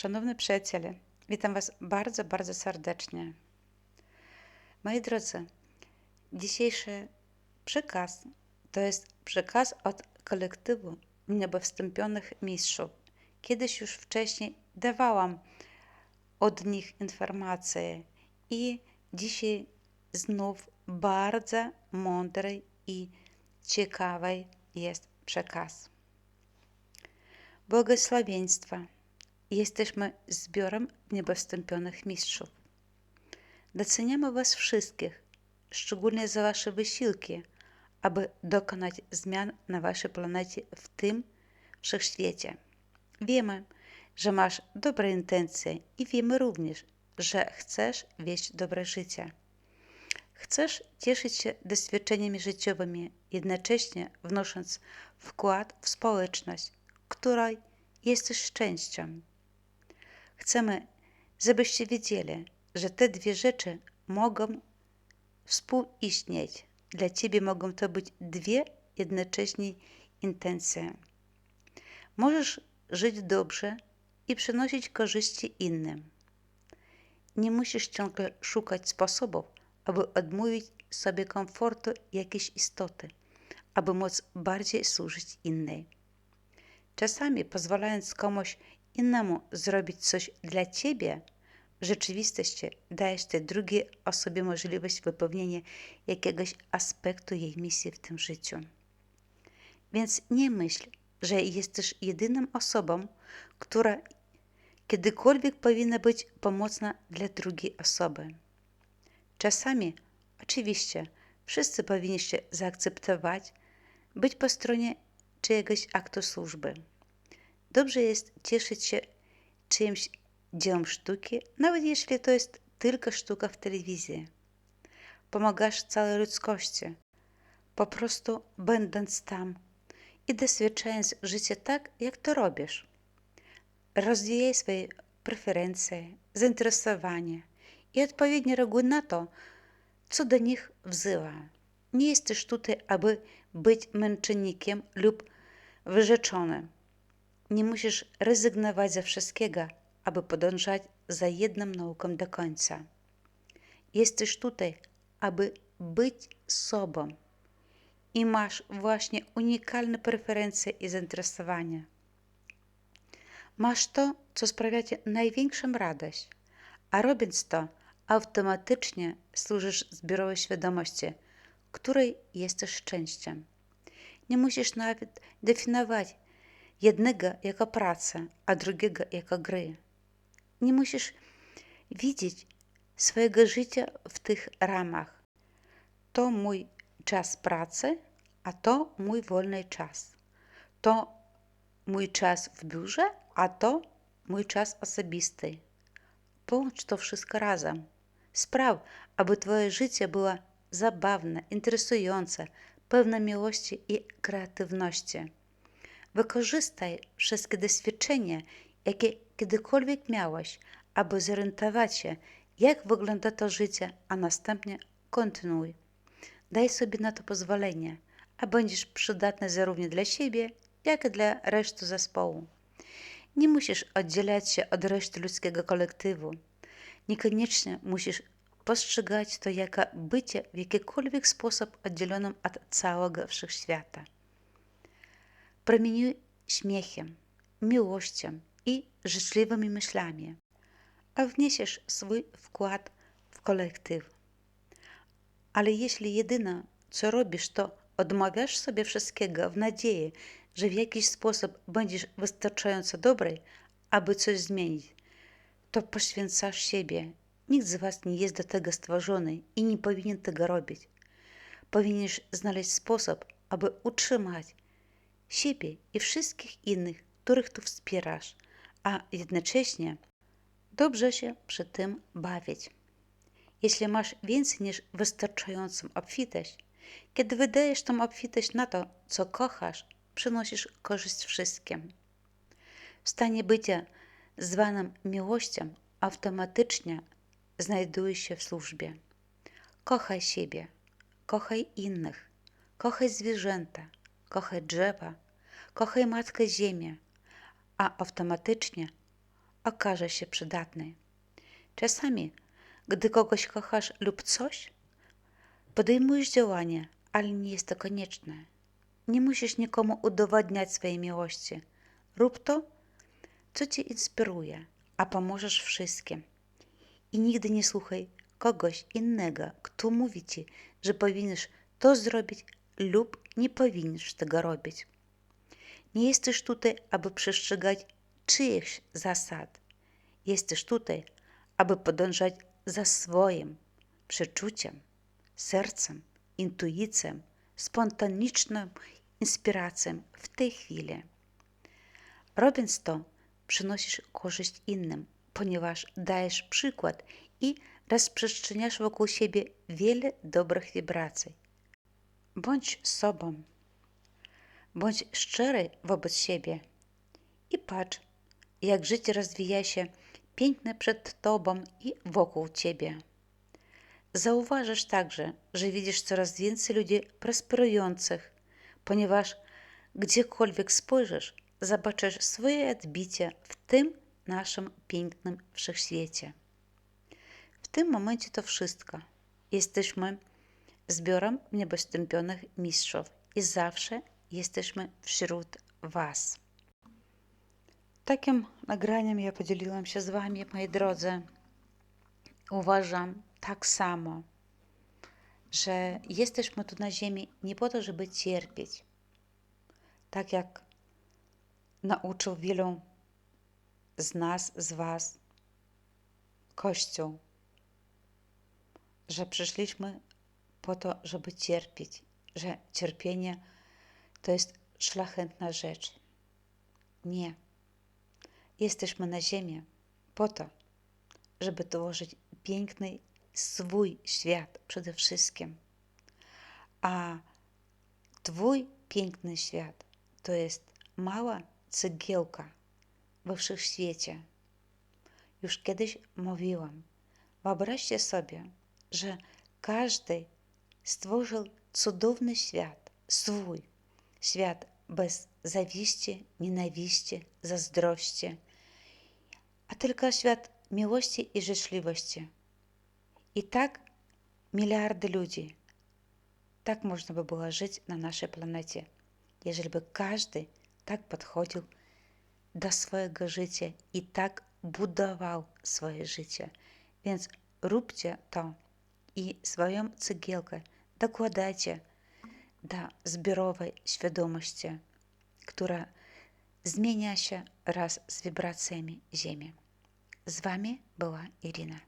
Szanowni przyjaciele, witam Was bardzo, bardzo serdecznie. Moi drodzy, dzisiejszy przekaz to jest przekaz od kolektywu niebowstąpionych mistrzów. Kiedyś już wcześniej dawałam od nich informacje i dzisiaj znów bardzo mądry i ciekawy jest przekaz. Błogosławieństwa. Jesteśmy zbiorem niebowstąpionych mistrzów. Doceniamy Was wszystkich, szczególnie za Wasze wysiłki, aby dokonać zmian na Waszej planecie w tym wszechświecie. Wiemy, że masz dobre intencje i wiemy również, że chcesz wieść dobre życie. Chcesz cieszyć się doświadczeniami życiowymi, jednocześnie wnosząc wkład w społeczność, której jesteś częścią. Chcemy, żebyście wiedzieli, że te dwie rzeczy mogą współistnieć. Dla Ciebie mogą to być dwie jednocześnie intencje. Możesz żyć dobrze i przynosić korzyści innym. Nie musisz ciągle szukać sposobów, aby odmówić sobie komfortu jakiejś istoty, aby móc bardziej służyć innej. Czasami pozwalając komuś innemu zrobić coś dla ciebie, w rzeczywistości dajesz tej drugiej osobie możliwość wypełnienia jakiegoś aspektu jej misji w tym życiu. Więc nie myśl, że jesteś jedyną osobą, która kiedykolwiek powinna być pomocna dla drugiej osoby. Czasami, oczywiście, wszyscy powinniście zaakceptować, być po stronie czyjegoś aktu służby. Dobrze jest cieszyć się czyimś dziełem sztuki, nawet jeśli to jest tylko sztuka w telewizji. Pomagasz całej ludzkości, po prostu będąc tam i doświadczając życia tak, jak to robisz. Rozwijaj swoje preferencje, zainteresowania i odpowiednio reaguj na to, co do nich wzywa. Nie jesteś tutaj, aby być męczennikiem lub wyrzeczonym. Nie musisz rezygnować ze wszystkiego, aby podążać za jedną nauką do końca. Jesteś tutaj, aby być sobą i masz właśnie unikalne preferencje i zainteresowania. Masz to, co sprawia ci największą radość, a robiąc to, automatycznie służysz zbiorowej świadomości, której jesteś częścią. Nie musisz nawet definiować jednego jako pracę, a drugiego jako gry. Nie musisz widzieć swojego życia w tych ramach. To mój czas pracy, a to mój wolny czas. To mój czas w biurze, a to mój czas osobisty. Połącz to wszystko razem. Spraw, aby Twoje życie było zabawne, interesujące, pełne miłości i kreatywności. Wykorzystaj wszystkie doświadczenia, jakie kiedykolwiek miałeś, aby zorientować się, jak wygląda to życie, a następnie kontynuuj. Daj sobie na to pozwolenie, a będziesz przydatny zarówno dla siebie, jak i dla reszty zespołu. Nie musisz oddzielać się od reszty ludzkiego kolektywu. Niekoniecznie musisz postrzegać to jako bycie w jakikolwiek sposób oddzielonym od całego wszechświata. Promieniuj śmiechem, miłością i życzliwymi myślami, a wniesiesz swój wkład w kolektyw. Ale jeśli jedyne, co robisz, to odmawiasz sobie wszystkiego w nadziei, że w jakiś sposób będziesz wystarczająco dobry, aby coś zmienić, to poświęcasz siebie. Nikt z Was nie jest do tego stworzony i nie powinien tego robić. Powinieneś znaleźć sposób, aby utrzymać siebie i wszystkich innych, których tu wspierasz, a jednocześnie dobrze się przy tym bawić. Jeśli masz więcej niż wystarczającą obfitość, kiedy wydajesz tą obfitość na to, co kochasz, przynosisz korzyść wszystkim. W stanie bycia zwanym miłością automatycznie znajdujesz się w służbie. Kochaj siebie, kochaj innych, kochaj zwierzęta, kochaj drzewa, kochaj Matkę Ziemię, a automatycznie okaże się przydatny. Czasami, gdy kogoś kochasz lub coś, podejmujesz działanie, ale nie jest to konieczne. Nie musisz nikomu udowadniać swojej miłości. Rób to, co cię inspiruje, a pomożesz wszystkim. I nigdy nie słuchaj kogoś innego, kto mówi ci, że powinieneś to zrobić lub nie powinieneś tego robić. Nie jesteś tutaj, aby przestrzegać czyichś zasad. Jesteś tutaj, aby podążać za swoim przeczuciem, sercem, intuicją, spontaniczną inspiracją w tej chwili. Robiąc to, przynosisz korzyść innym, ponieważ dajesz przykład i rozprzestrzeniasz wokół siebie wiele dobrych wibracji. Bądź sobą. Bądź szczery wobec siebie i patrz, jak życie rozwija się piękne przed tobą i wokół ciebie. Zauważysz także, że widzisz coraz więcej ludzi prosperujących, ponieważ gdziekolwiek spojrzysz, zobaczysz swoje odbicie w tym naszym pięknym wszechświecie. W tym momencie to wszystko. Jesteśmy zbiorem niebostępionych mistrzów i zawsze jesteśmy wśród Was. Takim nagraniem ja podzieliłam się z Wami, moi drodzy. Uważam tak samo, że jesteśmy tu na Ziemi nie po to, żeby cierpieć. Tak jak nauczył wielu z nas, z Was, Kościół, że przyszliśmy po to, żeby cierpieć, że cierpienie to jest szlachetna rzecz. Nie. Jesteśmy na ziemi po to, żeby tworzyć piękny swój świat przede wszystkim. A Twój piękny świat to jest mała cegiełka we wszechświecie. Już kiedyś mówiłam, wyobraźcie sobie, że każdy stworzył cudowny świat, swój świat bez zawiści, nienawiści, zazdrości, a tylko świat miłości i życzliwości. I tak miliardy ludzi. Tak można by było żyć na naszej planecie, jeżeli by każdy tak podchodził do swojego życia i tak budował swoje życie. Więc róbcie to swoją cegiełkę dokładajcie do zbiorowej świadomości, która zmienia się raz z wibracjami Ziemi. Z Wami była Irina.